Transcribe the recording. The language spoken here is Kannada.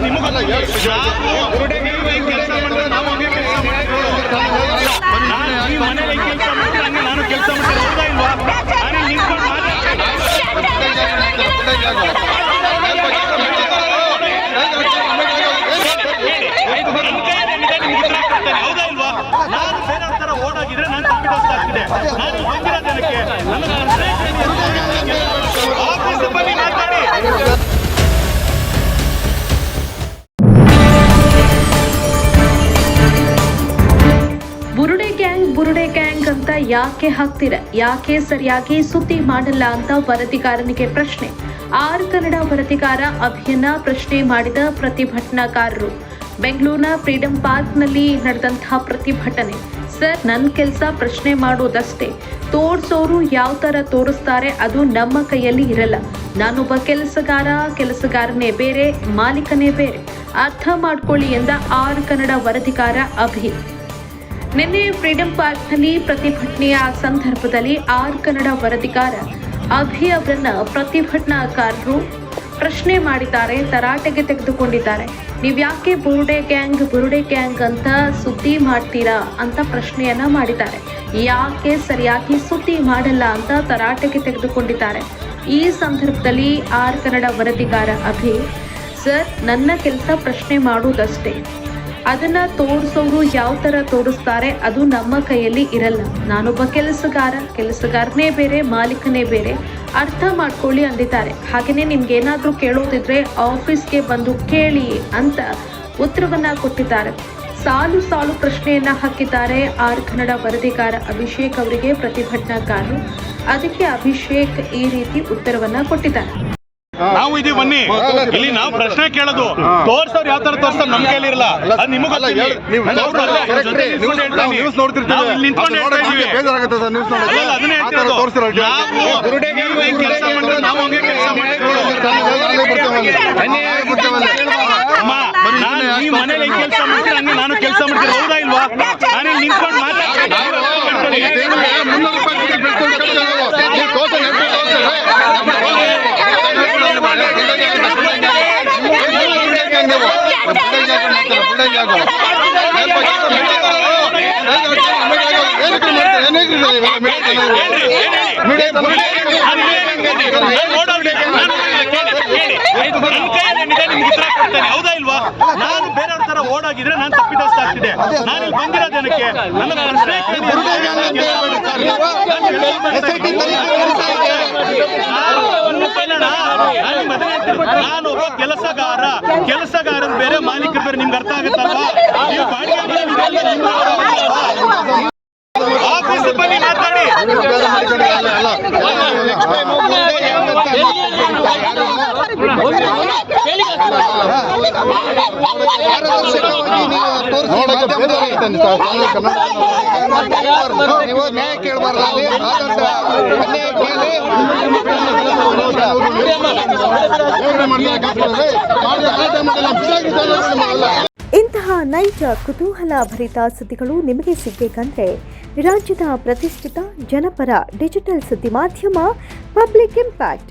ನಿಮಗೆ ಬುರುಡೆ ಗ್ಯಾಂಗ್ ಅಂತ ಯಾಕೆ ಹಾಕ್ತೀರ ಯಾಕೆ ಸರಿಯಾಗಿ ಸುದ್ದಿ ಮಾಡಲ್ಲ ಅಂತ ವರದಿಗಾರನಿಗೆ ಪ್ರಶ್ನೆ. ಆರ್ ಕನ್ನಡ ವರದಿಗಾರ ಅಭಿಯನ್ನ ಪ್ರಶ್ನೆ ಮಾಡಿದ ಪ್ರತಿಭಟನಾಕಾರರು. ಬೆಂಗಳೂರಿನ ಫ್ರೀಡಂ ಪಾರ್ಕ್ನಲ್ಲಿ ನಡೆದಂತಹ ಪ್ರತಿಭಟನೆ. ಸರ್ ನನ್ನ ಕೆಲಸ ಪ್ರಶ್ನೆ ಮಾಡೋದಷ್ಟೇ. ತೋರ್ಸೋರು ಯಾವ ಥರ ತೋರಿಸ್ತಾರೆ ಅದು ನಮ್ಮ ಕೈಯಲ್ಲಿ ಇರಲ್ಲ. ನಾನೊಬ್ಬ ಕೆಲಸಗಾರ, ಕೆಲಸಗಾರನೇ ಬೇರೆ, ಮಾಲೀಕನೇ ಬೇರೆ. ಅರ್ಥ ಮಾಡ್ಕೊಳ್ಳಿ ಎಂದ ಆರ್ ಕನ್ನಡ ವರದಿಗಾರ ಅಭಿ ನಿನ್ನೆ ಫ್ರೀಡಂ ಪಾರ್ಕ್ನಲ್ಲಿ ಪ್ರತಿಭಟನೆಯ ಸಂದರ್ಭದಲ್ಲಿ ಆರ್ ಕನ್ನಡ ವರದಿಗಾರ ಅಭಿ ಅವರನ್ನ ಪ್ರತಿಭಟನಾಕಾರರು ಪ್ರಶ್ನೆ ಮಾಡಿದ್ದಾರೆ, ತರಾಟೆಗೆ ತೆಗೆದುಕೊಂಡಿದ್ದಾರೆ. ನೀವ್ಯಾಕೆ ಬುರುಡೆ ಗ್ಯಾಂಗ್ ಬುರುಡೆ ಗ್ಯಾಂಗ್ ಅಂತ ಸುದ್ದಿ ಮಾಡ್ತೀರಾ ಅಂತ ಪ್ರಶ್ನೆಯನ್ನ ಮಾಡಿದ್ದಾರೆ. ಯಾಕೆ ಸರಿಯಾಗಿ ಸುದ್ದಿ ಮಾಡಲ್ಲ ಅಂತ ತರಾಟೆಗೆ ತೆಗೆದುಕೊಂಡಿದ್ದಾರೆ. ಈ ಸಂದರ್ಭದಲ್ಲಿ ಆರ್ ಕನ್ನಡ ವರದಿಗಾರ ಅಭಿ, ಸರ್, ನನ್ನ ಕೆಲಸ ಪ್ರಶ್ನೆ ಮಾಡುವುದಷ್ಟೇ. ಅದನ್ನ ತೋರಿಸೋರು ಯಾವ ತರ ತೋರಿಸ್ತಾರೆ ಅದು ನಮ್ಮ ಕೈಯಲ್ಲಿ ಇರಲ್ಲ. ನಾನೊಬ್ಬ ಕೆಲಸಗಾರ, ಕೆಲಸಗಾರನೇ ಬೇರೆ, ಮಾಲೀಕನೇ ಬೇರೆ. ಅರ್ಥ ಮಾಡ್ಕೊಳ್ಳಿ ಅಂದಿದ್ದಾರೆ. ಹಾಗೆಯೇ ನಿಮ್ಗೆ ಏನಾದರೂ ಕೇಳೋದಿದ್ರೆ ಆಫೀಸ್ಗೆ ಬಂದು ಕೇಳಿ ಅಂತ ಉತ್ತರವನ್ನ ಕೊಟ್ಟಿದ್ದಾರೆ. ಸಾಲು ಸಾಲು ಪ್ರಶ್ನೆಯನ್ನ ಹಾಕಿದ್ದಾರೆ ಆರ್ ಕನ್ನಡ ವರದಿಗಾರ ಅಭಿಷೇಕ್ ಅವರಿಗೆ ಪ್ರತಿಭಟನಾಕಾರರು. ಅದಕ್ಕೆ ಅಭಿಷೇಕ್ ಈ ರೀತಿ ಉತ್ತರವನ್ನ ಕೊಟ್ಟಿದ್ದಾರೆ. ನಾವು ಇದೀವಿ ಬನ್ನಿ. ಇಲ್ಲಿ ನಾವು ಪ್ರಶ್ನೆ ಕೇಳೋದು. ತೋರ್ಸೋರು ಯಾವ ತರ ತೋರ್ಸ್ತಾರೆ ನಮ್ ಕೇಳಿರಲ್ಲ. ಇರಲ್ಲ ಅದು ನಿಮಗೆ ಅಲ್ಲ, ನೀವು ನ್ಯೂಸ್ ನೋಡ್ತಿರ್ತೀವಿ. ಇಲ್ಲಿ ನಿಂತ್ಕೊಂಡು ಹೇಳ್ತಾ ಇದೀವಿ ಬೇಜಾರಾಗುತ್ತೆ ಸರ್ ನ್ಯೂಸ್ ನೋಡಿ ಅದನ್ನೇ ಹೇಳ್ತಿರೋದು. ನಾವು ಕೆಲಸ ಮಾಡಿದ್ರೆ ನಾವು ಹಂಗೆ ಕೆಲಸ ಅಮ್ಮ ನಾನು ಈ ಮನೇಲಿ ಹೆಂಗ್ ಕೆಲಸ ಮಾಡ್ತೀನಿ ಹಂಗೆ ನಾನು ಕೆಲಸ ಮಾಡ್ತೀನಿ ಹೌದಾ ಇಲ್ವಾ? ಹೌದಾ ಇಲ್ವಾ ನಾನು ಬೇರೆಯವ್ರ ತರ ಓಡಾಗಿದ್ರೆ ನಾನು ತಪ್ಪಿತಸ್ಥ ಆಗ್ತಿದೆ ನಾನು ಇಲ್ಲಿ ಬಂದಿರೋದೇನಕ್ಕೆ ನನ್ನ ಪ್ರಶ್ನೆ ಕೆಲಸಗಾರ ಕೆಲಸಗಾರರು ಬೇರೆ ಮಾಲೀಕರು ಬೇರೆ ನಿಮ್ಗೆ ಅರ್ಥ ಆಗುತ್ತಲ್ವಾ? ಆಫೀಸ್ ಮಾತಾಡಿ ಬೇರೆ ಮಾಡಿಕೊಂಡಿಲ್ಲ, ಅಲ್ಲ. Next time ನೋಡಕ್ಕೆ ನೀವು ನ್ಯಾಯ ಕೇಳಬಾರ್ದು ಅಲ್ಲಿ. ಆದಂತ ಅನ್ಯಾಯ ಕೇಳಿ. ಇಂತಹ ನೈಜ ಕುತೂಹಲ ಭರಿತ ಸುದ್ದಿಗಳು ನಿಮಗೆ ಸಿಗಬೇಕಂದ್ರೆ ರಾಜ್ಯದ ಪ್ರತಿಷ್ಠಿತ ಜನಪರ ಡಿಜಿಟಲ್ ಸುದ್ದಿ ಮಾಧ್ಯಮ ಪಬ್ಲಿಕ್ ಇಂಪ್ಯಾಕ್ಟ್.